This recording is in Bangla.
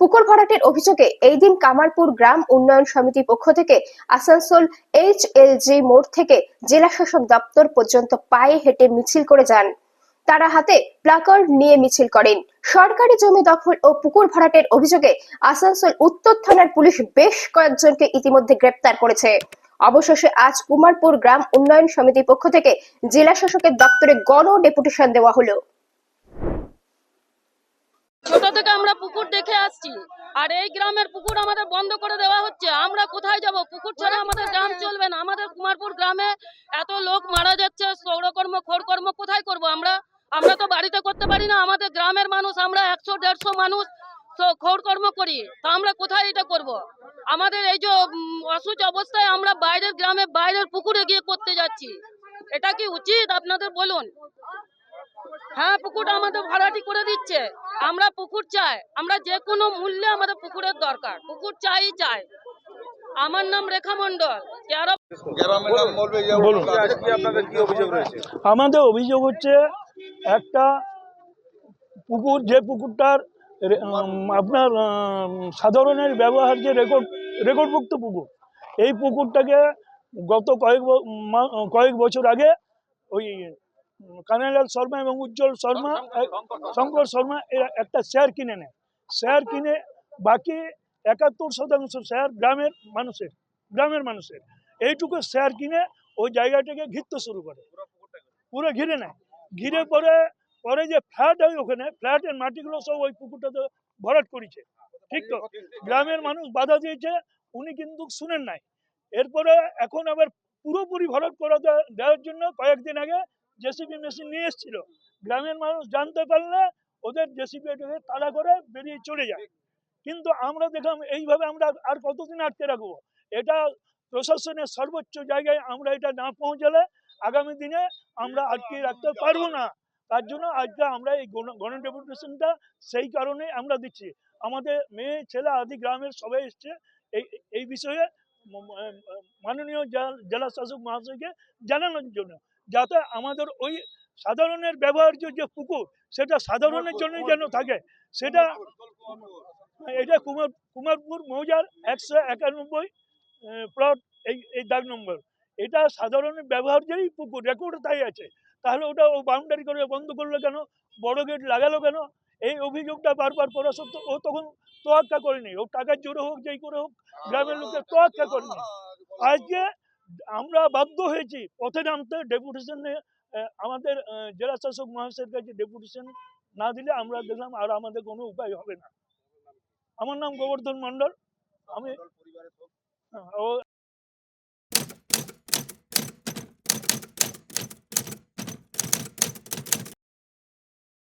পুকুর ভরাটের অভিযোগে এই দিন কামারপুর গ্রাম উন্নয়ন সমিতির পক্ষ থেকে আসানসোল এইচ এল জি মোড় থেকে জেলা শাসক দপ্তর পর্যন্ত পায়ে হেঁটে মিছিল করে যান। তারা হাতে প্লাকার্ড নিয়ে মিছিল করেন। সরকারি জমি দখল ও পুকুর ভরাটের অভিযোগে আসানসোল উত্তর থানার পুলিশ বেশ কয়েকজনকে ইতিমধ্যে গ্রেপ্তার করেছে। অবশেষে আজ কুমারপুর গ্রাম উন্নয়ন সমিতির পক্ষ থেকে জেলা শাসকের দপ্তরে গণ ডেপুটেশন দেওয়া হলো। ছোট থেকে আমরা পুকুর আর এই গ্রামের পুকুর আমাদের বন্ধ করে দেওয়া হচ্ছে। আমরা কোথায় যাব? পুকুর ছাড়া আমাদের গ্রাম চলবে না। আমাদের কুমারপুর গ্রামে এত লোক মারা যাচ্ছে, সৌরকর্ম খোরকর্ম কোথায় করব আমরা? আমরা তো বাড়িতে করতে পারি না। আমাদের গ্রামের মানুষ, আমরা একশো, দেড়শো মানুষ খোরকর্ম করি। তা আমরা কোথায় এটা করব? আমাদের এই যে অসুচ অবস্থায় আমরা বাইরের গ্রামে, বাইরের পুকুরে গিয়ে করতে যাচ্ছি। এটা কি উচিত? আপনাদের বলুন। হ্যাঁ পুকুরটা আমাদের ভাড়াটি করে দিচ্ছে। আমরা পুকুর চাই। আমরা যে কোনো মূল্যে আমাদের পুকুরের দরকার। পুকুর চাই চাই। আমার নাম রেখা মন্ডল আমাদের অভিযোগ হচ্ছে একটা পুকুর যে পুকুরটার রে- আপনার সাধারণের ব্যবহার যে রেকর্ড রেকর্ডভুক্ত পুকুর এই পুকুরটাকে গত কয়েক ব- মা- কয়েক বছর আগে ওই কানাইলাল শর্মা এবং উজ্জ্বল শর্মা শঙ্কর শর্মা এরা একটা শেয়ার কিনে নেয়। শেয়ার কিনে বাকি একাত্তর শতাংশ শেয়ার গ্রামের মানুষের গ্রামের মানুষের। এইটুকু শেয়ার কিনে ওই জায়গাটাকে ঘিরতে শুরু করে। পুরো ঘিরে। নেয়। ঘিরে পরে পরে যে ফ্ল্যাট হয় ওখানে ফ্ল্যাটের মাটিগুলো সব ওই পুকুরটাতে ভরাট করেছে। ঠিক তো? গ্রামের মানুষ বাধা দিয়েছে উনি কিন্তু শুনেন নাই। এরপরে এখন আবার পুরোপুরি ভরাট করা দেওয়ার জন্য কয়েকদিন আগে জেসিবি মেশিন নিয়ে এসেছিল। গ্রামের মানুষ জানতে পারলে ওদের জেসিবি এটাকে তাড়া করে বেরিয়ে চলে যায়। কিন্তু আমরা দেখলাম এইভাবে আমরা আর কতদিন আটকে রাখব? এটা প্রশাসনের সর্বোচ্চ জায়গায় আমরা এটা না পৌঁছালে আগামী দিনে আমরা আটকে রাখতে পারব না। তার জন্য আজকে আমরা এই গণ- ডেপুটেশনটা সেই কারণে আমরা দিচ্ছি। আমাদের মেয়ে, ছেলে আদি গ্রামের সবাই এসছে এই এই বিষয়ে মাননীয় জেলা শাসক মহাশয়কে জানানোর জন্য। যাতে আমাদের ওই সাধারণের ব্যবহার্য যে পুকুর সেটা সাধারণের জন্যই যেন থাকে। সেটা এটা কুমার কুমারপুর মৌজার একশো একানব্বই প্লট এই এই দাগ নম্বর। এটা সাধারণের ব্যবহার্যেরই পুকুর রেকর্ড তাই আছে। তাহলে ওটা ও বাউন্ডারি করে বন্ধ করল কেন? বড় গেট লাগালো কেন? এই অভিযোগটা বারবার করা সত্ত্বেও ও তখন তোয়াক্কা করেনি। ও টাকার জোরে হোক যেই করে হোক গ্রামের লোকের তোয়াক্কা করেনি। আজকে আমরা বাধ্য হয়েছি পথে নামতে ডেপুটেশনে আমাদের জেলা শাসক মহাশয়ের কাছে ডেপুটেশন না দিলে আমরা দেখলাম আর আমাদের কোনো উপায় হবে না। আমার নাম গোবর্ধন মন্ডল আমি হ্যাঁ, ও